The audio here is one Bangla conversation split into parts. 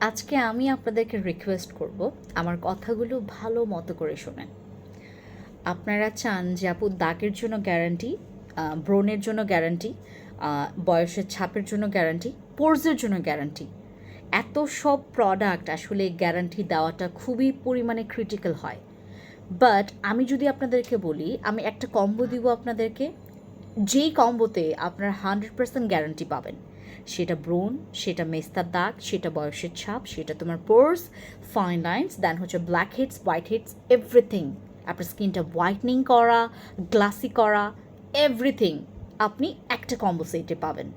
আজকে আমি আপনাদেরকে রিকোয়েস্ট করব আমার কথাগুলো ভালো মতো করে শোনেন। আপনারা চান যে আপু দাগের জন্য গ্যারান্টি ব্রণের জন্য গ্যারান্টি বয়সের ছাপের জন্য গ্যারান্টি পোর্সের জন্য গ্যারান্টি এত সব প্রোডাক্ট আসলে গ্যারান্টি দেওয়াটা খুবই পরিমাণে ক্রিটিক্যাল হয়। বাট আমি যদি আপনাদেরকে বলি, আমি একটা কম্বো দিব আপনাদেরকে। যেই কম্বোতে আপনার হান্ড্রেড পার্সেন্ট গ্যারান্টি পাবেন, সেটা ব্রোন, সেটা মেস্তার দাগ, সেটা বয়সের ছাপ, সেটা তোমার পোর্স, ফাইন লাইন্স, দেন হচ্ছে black heads, white heads, everything. আপনার স্কিনটা হোয়াইটনিং করা, গ্লাসি করা, এভরিথিং আপনি একটা কম্বো সেটে পাবেন।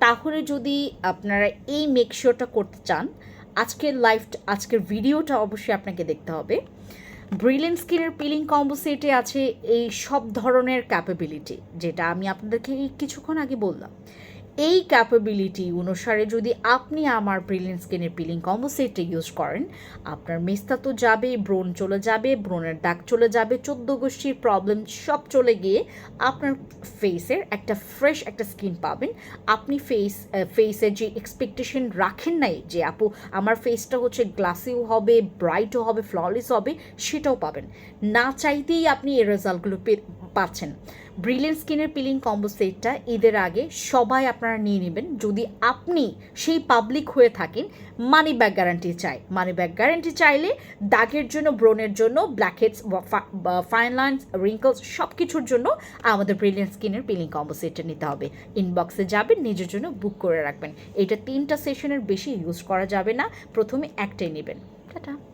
তাহলে যদি আপনারা এই মেকশিওরটা করতে চান, আজকের লাইফ আজকের ভিডিওটা অবশ্যই আপনাকে দেখতে হবে। ব্রিলিয়েন্ট স্কিনের পিলিং কম্বো সেটে আছে এই সব ধরনের ক্যাপাবিলিটি যেটা আমি আপনাদেরকে কিছুক্ষণ আগে বললাম। এই ক্যাপাবিলিটি অনুসারে যদি আপনি আমার ব্রিলিয়েন্ট স্কিনের পিলিং কম্বো সেটটা ইউজ করেন, আপনার মেস্তা তো যাবে ব্রণ চলে যাবে, ব্রণের দাগ চলে যাবে, চোদ্দ গোষ্ঠীর প্রবলেম সব চলে গিয়ে আপনার ফেসের একটা ফ্রেশ একটা স্কিন পাবেন। আপনি ফেস ফেসের যে এক্সপেকটেশন রাখেন নাই যে, আপু, আমার ফেসটা হচ্ছে গ্লাসিও হবে ব্রাইটও হবে ফ্ললেস হবে, সেটাও পাবেন। না চাইতেই আপনি এই রেজাল্টগুলো পাচ্ছেন। ব্রিলিয়েন্ট স্কিনের পিলিং কম্বো সেটটা ঈদের আগে সবাই আপনারা নিয়ে নেবেন। যদি আপনি সেই পাবলিক হয়ে থাকেন মানি ব্যাক গ্যারান্টি চাই। মানি ব্যাক গ্যারান্টি চাইলে দাগের জন্য, ব্রণের জন্য ব্ল্যাকহেডস ফাইন লাইন্স রিঙ্কলস সব কিছুর জন্য আমাদের ব্রিলিয়েন্ট স্কিনের পিলিং কম্বো সেটটা নিতে হবে। ইনবক্সে যাবেন, নিজের জন্য বুক করে রাখবেন। এটা তিনটা সেশনের বেশি ইউজ করা যাবে না। প্রথমে একটাই নেবেন। টাটা।